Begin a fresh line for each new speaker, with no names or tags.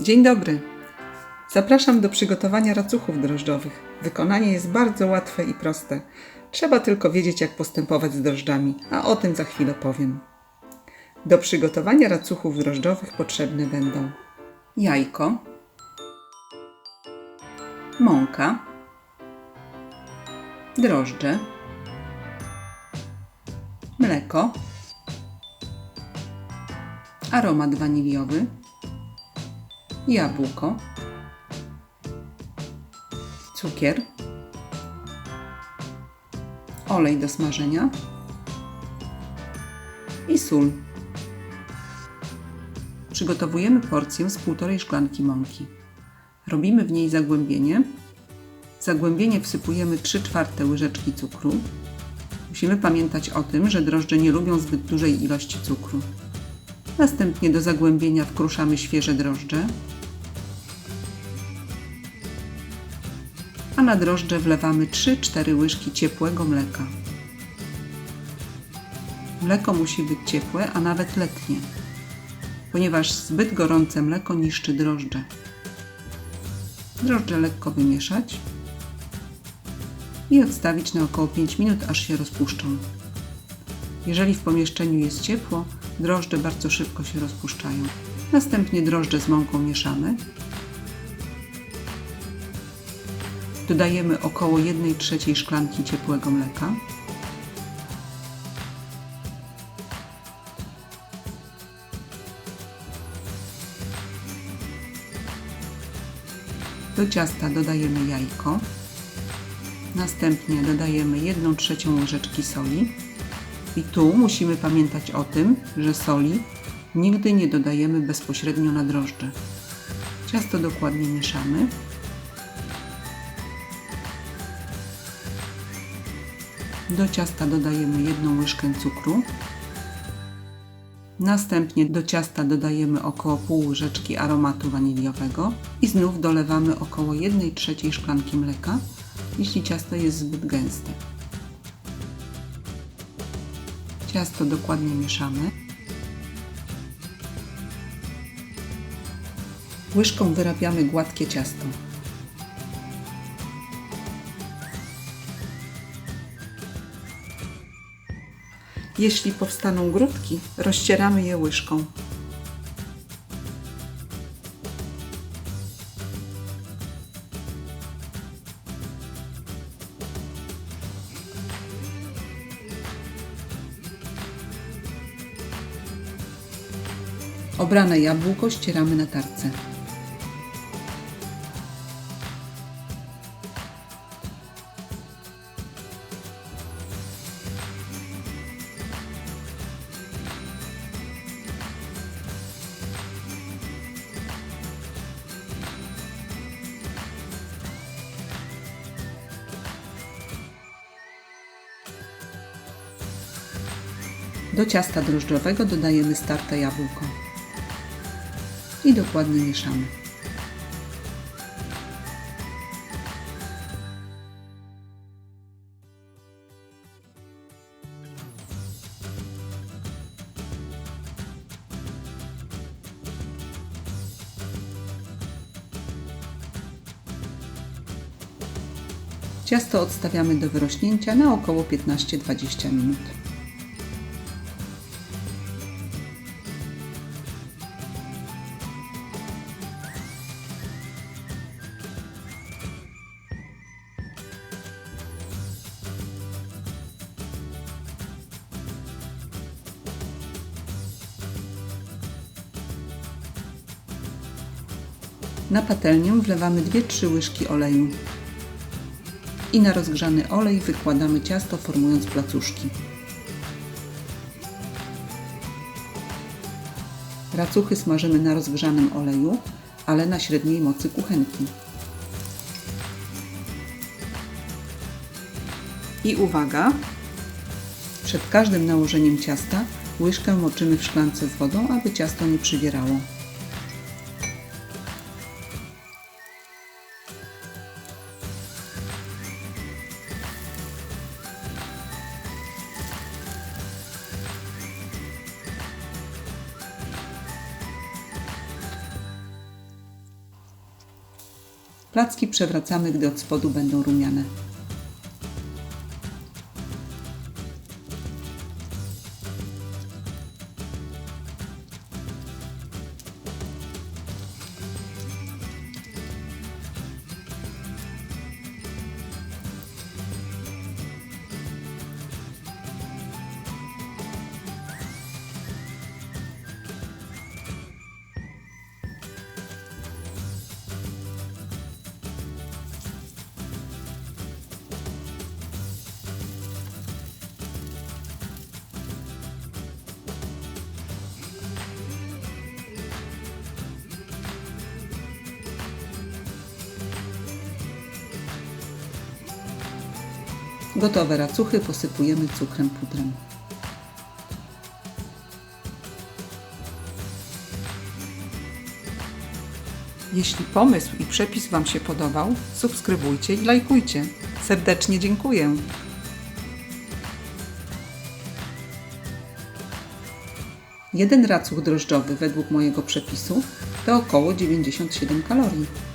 Dzień dobry. Zapraszam do przygotowania racuchów drożdżowych. Wykonanie jest bardzo łatwe i proste. Trzeba tylko wiedzieć, jak postępować z drożdżami, a o tym za chwilę powiem. Do przygotowania racuchów drożdżowych potrzebne będą jajko, mąka, drożdże, mleko, aromat waniliowy, jabłko, cukier, olej do smażenia i sól. Przygotowujemy porcję z półtorej szklanki mąki. Robimy w niej zagłębienie. W zagłębienie wsypujemy 3 czwarte łyżeczki cukru. Musimy pamiętać o tym, że drożdże nie lubią zbyt dużej ilości cukru. Następnie do zagłębienia wkruszamy świeże drożdże, a na drożdże wlewamy 3-4 łyżki ciepłego mleka. Mleko musi być ciepłe, a nawet letnie, ponieważ zbyt gorące mleko niszczy drożdże. Drożdże lekko wymieszać i odstawić na około 5 minut, aż się rozpuszczą. Jeżeli w pomieszczeniu jest ciepło, drożdże bardzo szybko się rozpuszczają. Następnie drożdże z mąką mieszamy. Dodajemy około 1 trzeciej szklanki ciepłego mleka. Do ciasta dodajemy jajko. Następnie dodajemy 1 trzecią łyżeczki soli. I tu musimy pamiętać o tym, że soli nigdy nie dodajemy bezpośrednio na drożdże. Ciasto dokładnie mieszamy. Do ciasta dodajemy jedną łyżkę cukru. Następnie do ciasta dodajemy około pół łyżeczki aromatu waniliowego i znów dolewamy około 1 trzeciej szklanki mleka, jeśli ciasto jest zbyt gęste. Ciasto dokładnie mieszamy. Łyżką wyrabiamy gładkie ciasto. Jeśli powstaną grudki, rozcieramy je łyżką. Obrane jabłko ścieramy na tarce. Do ciasta drożdżowego dodajemy starte jabłko i dokładnie mieszamy. Ciasto odstawiamy do wyrośnięcia na około 15-20 minut. Na patelnię wlewamy 2-3 łyżki oleju i na rozgrzany olej wykładamy ciasto formując placuszki. Racuchy smażymy na rozgrzanym oleju, ale na średniej mocy kuchenki. I uwaga! Przed każdym nałożeniem ciasta łyżkę moczymy w szklance z wodą, aby ciasto nie przywierało. Placki przewracamy, gdy od spodu będą rumiane. Gotowe racuchy posypujemy cukrem pudrem. Jeśli pomysł i przepis Wam się podobał, subskrybujcie i lajkujcie. Serdecznie dziękuję. Jeden racuch drożdżowy według mojego przepisu to około 97 kalorii.